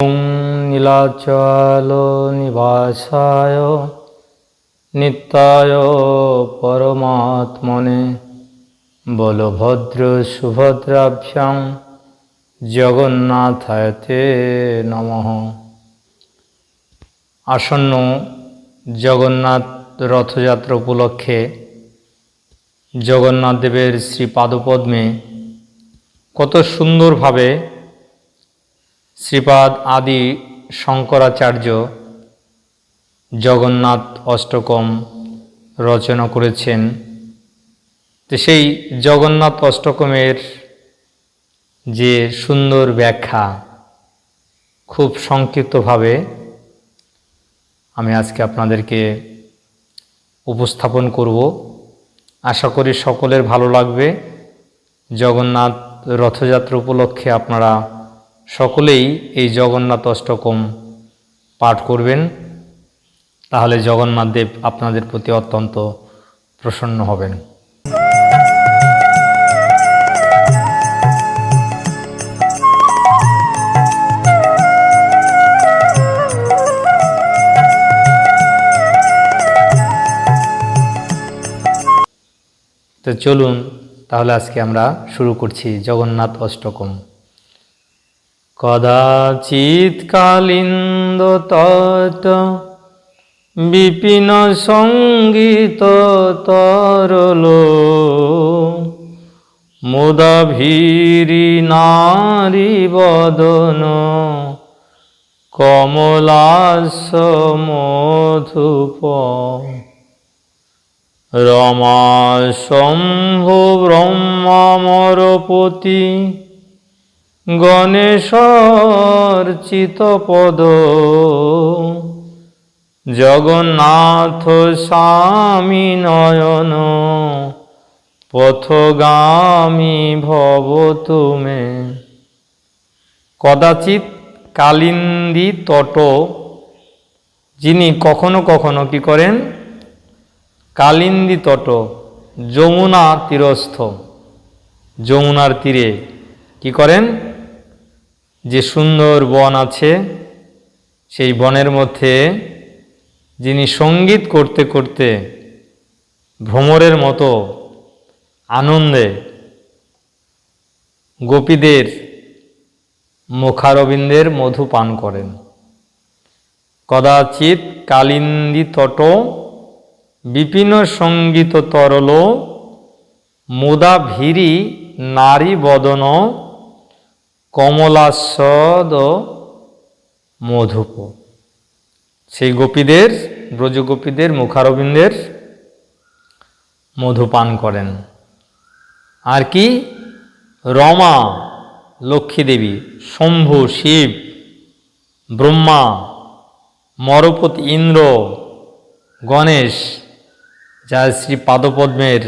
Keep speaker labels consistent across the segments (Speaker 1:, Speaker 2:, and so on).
Speaker 1: নীলাচলনিবাসায় নিত্যায় পরমাত্মনে বলভদ্র সুভদ্রাভ্যাং জগন্নাথায়তে নমঃ আসন্ন জগন্নাথ রথযাত্রা উপলক্ষে জগন্নাথ দেবের শ্রী পাদপদ্মে কত সুন্দরভাবে শ্রীপাদ আদি শঙ্করাচার্য জগন্নাথ অষ্টকম রচনা করেছেন। তো সেই জগন্নাথ অষ্টকমের যে সুন্দর ব্যাখ্যা খুব সংক্ষিপ্তভাবে আমি আজকে আপনাদেরকে উপস্থাপন করব। আশা করি সকলের ভালো লাগবে। জগন্নাথ রথযাত্রা উপলক্ষে আপনারা সকলেই এই জগন্নাথ অষ্টকম পাঠ করবেন, তাহলে জগন্নাথ দেব আপনাদের প্রতি অত্যন্ত প্রসন্ন হবেন। তো চলুন, তাহলে আজকে আমরা শুরু করছি জগন্নাথ অষ্টকম। কদাচিৎ কালিন্দ তত বিপিন সংগীত তরল। মুদা ভীরি নারী বদন কমলাস মধুপ রমা শম্ভু ব্রহ্মামরপতি গণেশর চিতপদ জগন্নাথ স্বামী নয়ন, পথগামী ভব তুমে। কদাচিৎ কালিন্দী তট, যিনি কখনো কখনো কি করেন? কালিন্দী তট, যমুনা তীরস্থ। যমুনার তীরে কি করেন? যে সুন্দর বন আছে, সেই বনের মধ্যে যিনি সংগীত করতে করতে ভ্রমরের মতো আনন্দে গোপীদের, মুখারবিন্দের মধু পান করেন। কদাচিৎ কালিন্দী তট বিপিন সংগীত তরল মুদা ভীরি নারী বদন কমলাস্বদ মধুপ। সেই গোপীদের, ব্রজগোপীদের, মুখারবিন্দের মধু পান করেন। আর কি? রমা, লক্ষ্মী দেবী, শম্ভু, শিব, ব্রহ্মা, মরপতি ইন্দ্র, গণেশ যা শ্রী পাদপদ্মের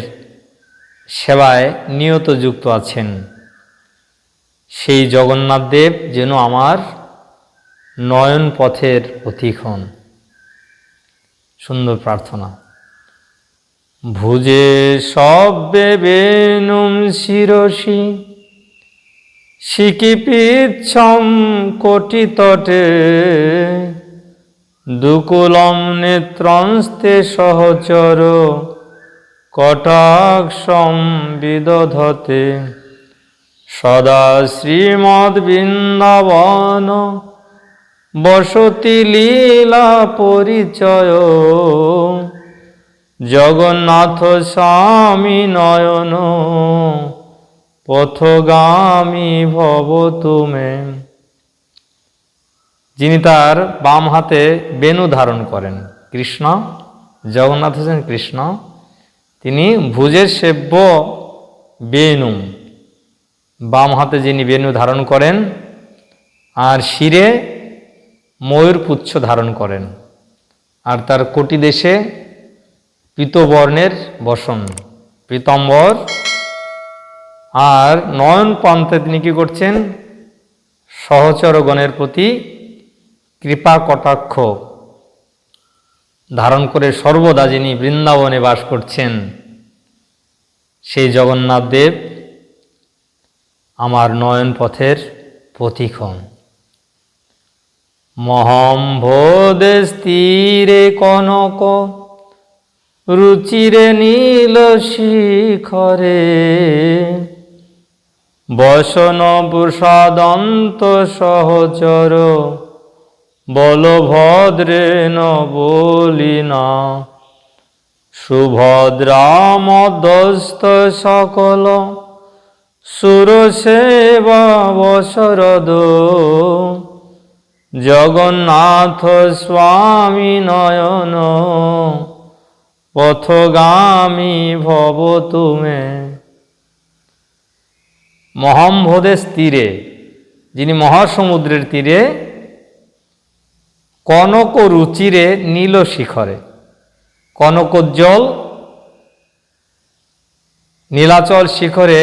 Speaker 1: সেবায় নিয়ত যুক্ত আছেন। সেই জগন্নাথ দেব যেন আমার নয়ন পথের পথিক হন। সুন্দর প্রার্থনা। ভুজে সব্যে বেনুম শিরসি শিকিপিচ্ছম কোটি তটে। দুকুলম নেত্রংস্তে সহচর, কটাক্ষম বিদধতে। সদা শ্রীমদ বৃন্দাবন বসতি লীলা পরিচয়। জগন্নাথ স্বামী নয়ন। পথগামী ভব তুমে। যিনি তার বাম হাতে বেনু ধারণ করেন, কৃষ্ণ, জগন্নাথ হোসেন কৃষ্ণ, তিনি ভুজের সেব্য বেনু বাম হাতে যিনি বেনু ধারণ করেন আর শিরে ময়ূর পুচ্ছ ধারণ করেন। আর তার কোটি দেশে পীতবর্ণের বসন, পীতম্বর। আর নয়ন পান্তে তিনি কী করছেন? সহচরগণের প্রতি কৃপা কটাক্ষ ধারণ করে সর্বদা যিনি বৃন্দাবনে বাস করছেন, সেই জগন্নাথ দেব আমার নয়ন পথের হন মহম্ভোদে স্থিরে কনক, রুচিরে নীল শিখরে। বসন প্রসাদন্ত সহচর, বলভদ্রে না সুভদ্রামদস্ত সকল সুরসেবা বশরদ জগন্নাথ স্বামী নয়ন, পথগামী ভব তুমে। মহাম্ভদেশ তীরে, যিনি মহাসমুদ্রের তীরে, কনক রুচিরে নীল শিখরে। কনকোজ্জ্বল নীলাচল শিখরে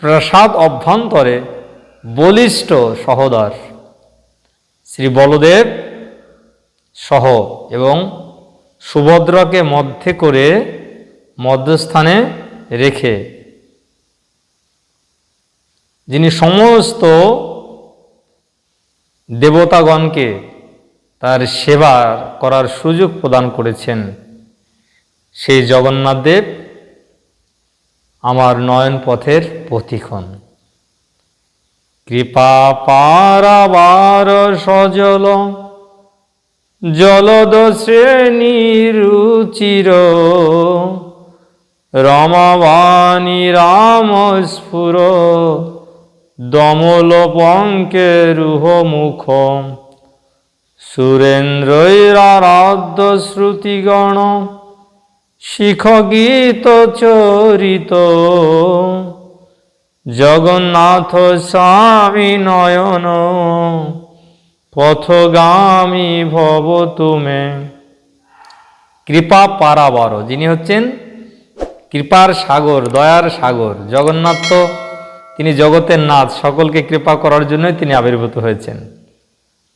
Speaker 1: প্রসাদ অভ্যন্তরে বলিষ্ঠ সহদর শ্রী বলদেব সহ এবং সুভদ্রাকে মধ্যে করে মধ্যস্থানে রেখে যিনি সমস্ত দেবতাগণকে তার সেবা করার সুযোগ প্রদান করেছেন, সেই জগন্নাথ দেব আমার নয়ন পথের পথিক্ষণ কৃপা পারাবার সজল, জলদ শ্রেণীরুচির রমাবাণী রাম স্ফুর, দমল পঙ্কে রুহ মুখ। সুরেন্দ্রৈরারাধ্য শ্রুতিগণ শিখ গীত চরিত। জগন্নাথ স্বামী নয়ন, পথগামী ভব তুমে। কৃপা পারাবার, যিনি হচ্ছেন কৃপার সাগর, দয়ার সাগর, জগন্নাথ তো তিনি জগতের নাথ, সকলকে কৃপা করার জন্যই তিনি আবির্ভূত হয়েছেন।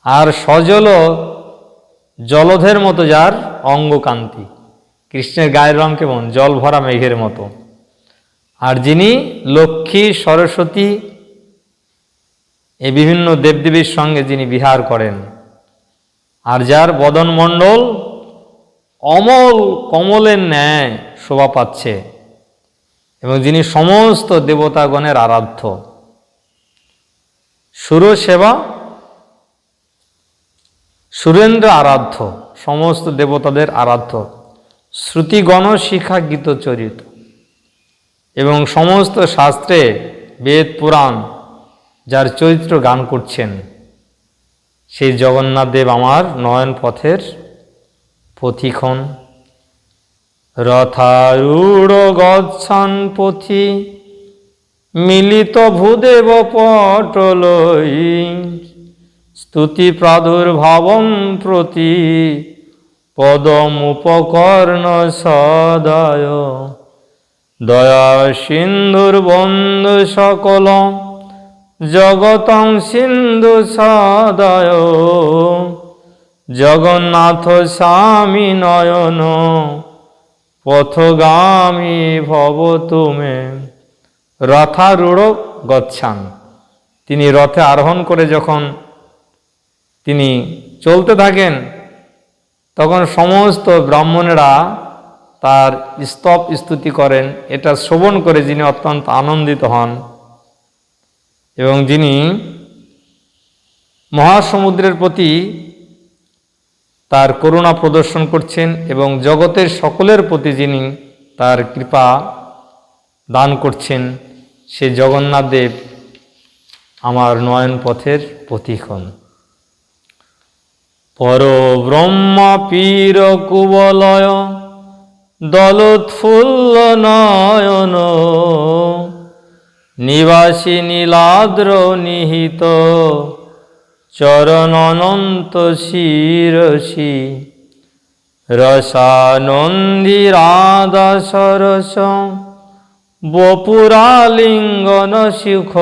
Speaker 1: আর সজল জলধের মতো যার অঙ্গকান্তি। কৃষ্ণের গায়ের রং কেমন? জল ভরা মেঘের মতো। আর যিনি লক্ষ্মী, সরস্বতী এই বিভিন্ন দেবদেবীর সঙ্গে যিনি বিহার করেন, আর যার বদনমণ্ডল অমল কমলের ন্যায় শোভা পাচ্ছে, এবং যিনি সমস্ত দেবতাগণের আরাধ্য। সুর সেবা সুরেন্দ্র আরাধ্য, সমস্ত দেবতাদের আরাধ্য। শ্রুতিগণ শিখা গীত চরিত। এবং সমস্ত শাস্ত্রে বেদ পুরাণ যার চরিত্র গান করছেন, সেই জগন্নাথ দেব আমার নয়ন পথের পথিক্ষণ রথারূঢ় গচ্ছান পথি মিলিত ভূদেব পটলই। স্তুতি প্রাদুর্ভাবম প্রতি পদমুপকর্ণ সদয়। দয়া সিন্ধুর বন্ধু সকল, জগতং সিন্ধু সদয়। জগন্নাথ স্বামী নয়ন, পথগামী ভব তুমে। রথারূঢ় গচ্ছান তিনি রথে আরোহণ করে যখন তিনি চলতে থাকেন তখন সমস্ত ব্রাহ্মণেরা তার স্তব স্তুতি করেন। এটা শ্রবণ করে যিনি অত্যন্ত আনন্দিত হন। এবং যিনি মহাসমুদ্রের প্রতি তার করুণা প্রদর্শন করছেন এবং জগতের সকলের প্রতি যিনি তার কৃপা দান করছেন, সে জগন্নাথ দেব আমার নয়ন পথের প্রতিক্ষণ পর ব্রহ্মা পীর কুবলয় দলোৎফুল্ল নয়ন নিবাসী নীলাদ্র নিহিত চরণ অনন্ত শিরসি রসানন্দী রাধা সরস বপুরালিঙ্গন সুখ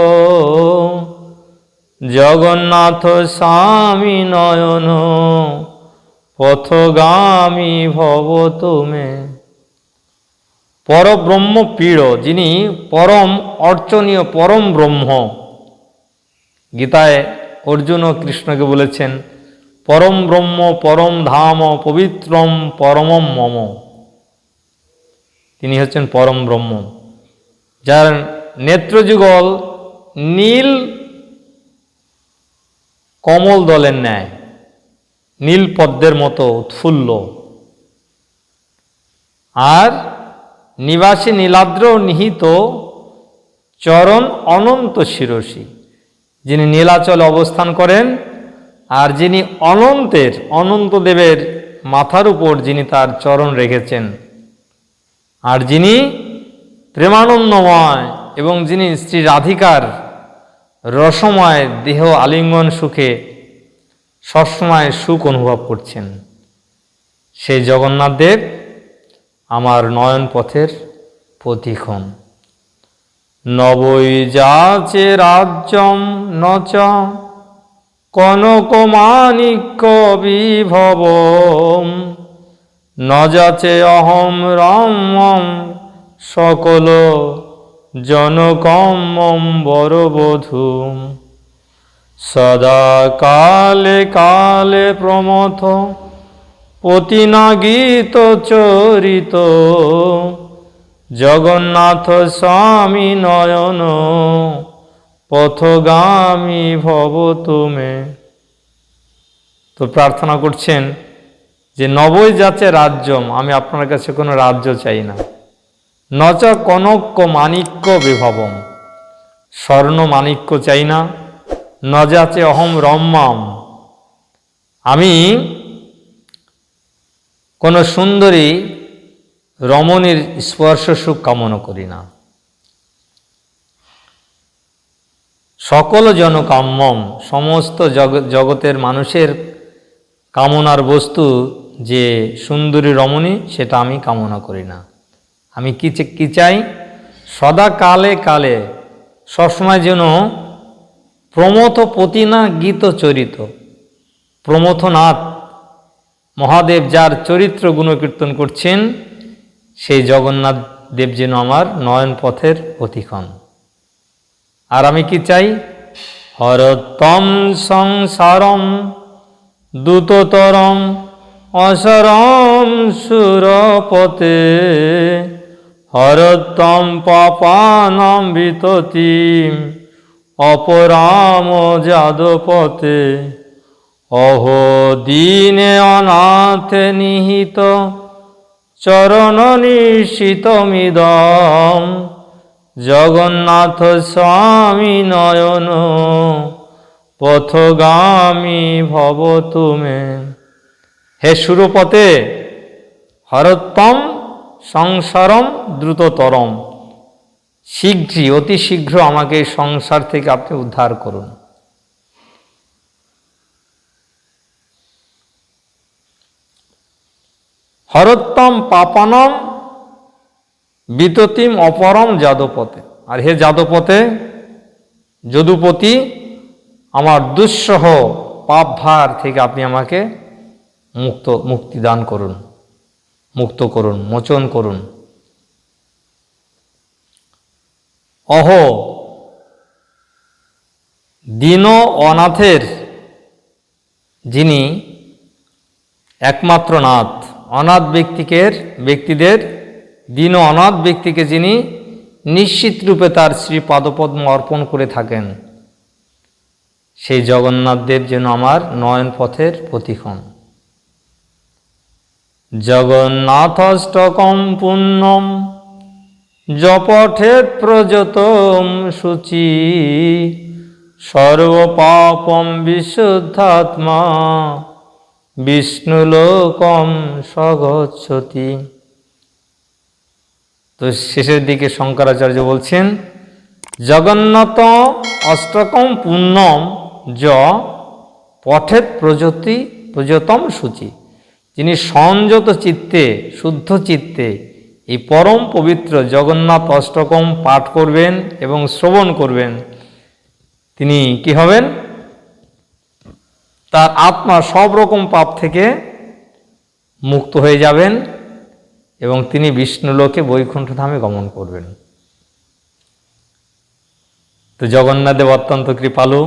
Speaker 1: জগন্নাথ স্বামী নয়ন, পথগামী ভব তুমে। পরব্রহ্ম পীড়, যিনি পরম অর্চনীয়, পরম ব্রহ্ম। গীতায় অর্জুন কৃষ্ণকে বলেছেন, পরম ব্রহ্ম, পরম ধাম, পবিত্রম, পরমম মম। তিনি হচ্ছেন পরম ব্রহ্ম। যার নেত্রযুগল নীল কমল দলের ন্যায়, নীল পদ্মের মতো উৎফুল্ল। আর নিবাসী নীলাদ্র নিহিত চরণ অনন্ত শিরসী, যিনি নীলাচলে অবস্থান করেন আর যিনি অনন্তের, অনন্ত দেবের মাথার উপর যিনি তার চরণ রেখেছেন। আর যিনি প্রেমানন্দময় এবং যিনি শ্রী রাধিকার রসময় দেহ আলিঙ্গন সুখে সবসময় সুখ অনুভব করছেন। সেই জগন্নাথ দেব আমার নয়ন পথের প্রতিক্ষণ। নবৈ যাচে রাজ্যম নচ কনক মানিক্য বিভব ন যাচে অহম রামম সকল জনকম্মম বরবধূ। সদা কালে কালে প্রমথ পতিনা গীত চরিত। জগন্নাথ স্বামী নয়ন, পথগামী ভব তুমি। তো প্রার্থনা করছেন যে নবই যাচ্ছে রাজ্যম, আমি আপনার কাছে কোনো রাজ্য চাই না। নচ কনক্য মাণিক্য বিভবম। স্বর্ণ মাণিক্য চাই না ন যাচে অহম রম্মাম। আমি কোনো সুন্দরী রমণীর স্পর্শ সুখ কামনা করি না। সকল জনকাম্যম সমস্ত জগ- জগতের মানুষের কামনার বস্তু যে সুন্দরী রমণী, সেটা আমি কামনা করি না। আমি কি কি চাই? সদা কালে কালে, সবসময় যেন প্রমথ পতিনা গীত চরিত। প্রমথনাথ মহাদেব যার চরিত্র গুণকীর্তন করছেন, সেই জগন্নাথ দেব যেন আমার নয়ন পথের প্রতিক্ষণ আর আমি কি চাই? হরতম সংসারম দূততরম অসরম সুরপতে। হরতম পাপানম বিততিম অপরাম যাদপতে। অহো, দীনে অনাথে নিহিত চরণ নিশ্চিতমিদম জগন্নাথ স্বামী নয়ন, পথগামী ভব তুমে। হে সুরপতে হরত্তম সংসারম দ্রুততরম। শীঘ্রই, অতি শীঘ্র আমাকে এই সংসার থেকে আপনি উদ্ধার করুন। হরত্তম পাপানম বিততিম অপরম যাদপথে আর হে যাদপথে যদুপতি, আমার দুঃসহ পাপ ভার থেকে আপনি আমাকে মুক্ত, মুক্তি দান করুন। মুক্ত করুন, মোচন করুন। অহ দীন অনাথের যিনি একমাত্র নাথ, অনাথ ব্যক্তিকে ব্যক্তিদের দীন অনাথ ব্যক্তিকে যিনি নিশ্চিত রূপে তার শ্রী পাদপদ্ম অর্পণ করে থাকেন। সেই জগন্নাথ দেব যেন আমার নয়ন পথের প্রতিক্ষণ। জগন্নাথষ্টকম পুণ্যম জপঠেত প্রযতম শুচি সর্বপাপম বিশুদ্ধাত্মা, বিষ্ণুলোকম স্বগচ্ছতি তো শেষের দিকে শঙ্করাচার্য বলছেন, জগন্নাথ অষ্টকম পুণ্যম য পঠেত প্রযতি প্রযতম সূচি। যিনি সংযত চিত্তে, শুদ্ধ চিত্তে এই পরম পবিত্র জগন্নাথ অষ্টকম পাঠ করবেন এবং শ্রবণ করবেন, তিনি কি হবেন? তার আত্মা সব রকম পাপ থেকে মুক্ত হয়ে যাবেন এবং তিনি বিষ্ণুলোকে বৈকুণ্ঠ ধামে গমন করবেন। তো জগন্নাথদেব অত্যন্ত কৃপালু।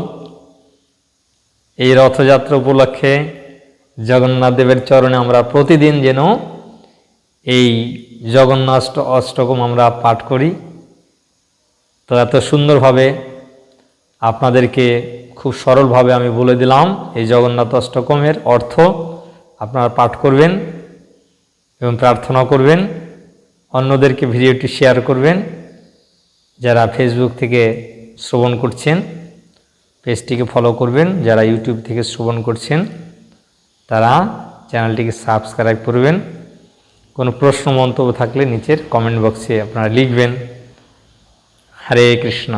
Speaker 1: এই রথযাত্রা উপলক্ষে জগন্নাথ দেবের চরণে আমরা প্রতিদিন যেন এই জগন্নাথ অষ্টকম আমরা পাঠ করি। তো এত সুন্দরভাবে আপনাদেরকে খুব সরলভাবে আমি বলে দিলাম এই জগন্নাথ অষ্টকমের অর্থ। আপনারা পাঠ করবেন এবং প্রার্থনা করবেন, অন্যদেরকে ভিডিওটি শেয়ার করবেন, যারা ফেসবুক থেকে শ্রবণ করছেন, পেজটিকে ফলো করবেন, যারা ইউটিউব থেকে শ্রবণ করছেন। তারা চ্যানেলটিকে সাবস্ক্রাইব করবেন। কোনো প্রশ্ন, মন্তব্য থাকলে নিচের কমেন্ট বক্সে আপনারা লিখবেন। হরে কৃষ্ণ।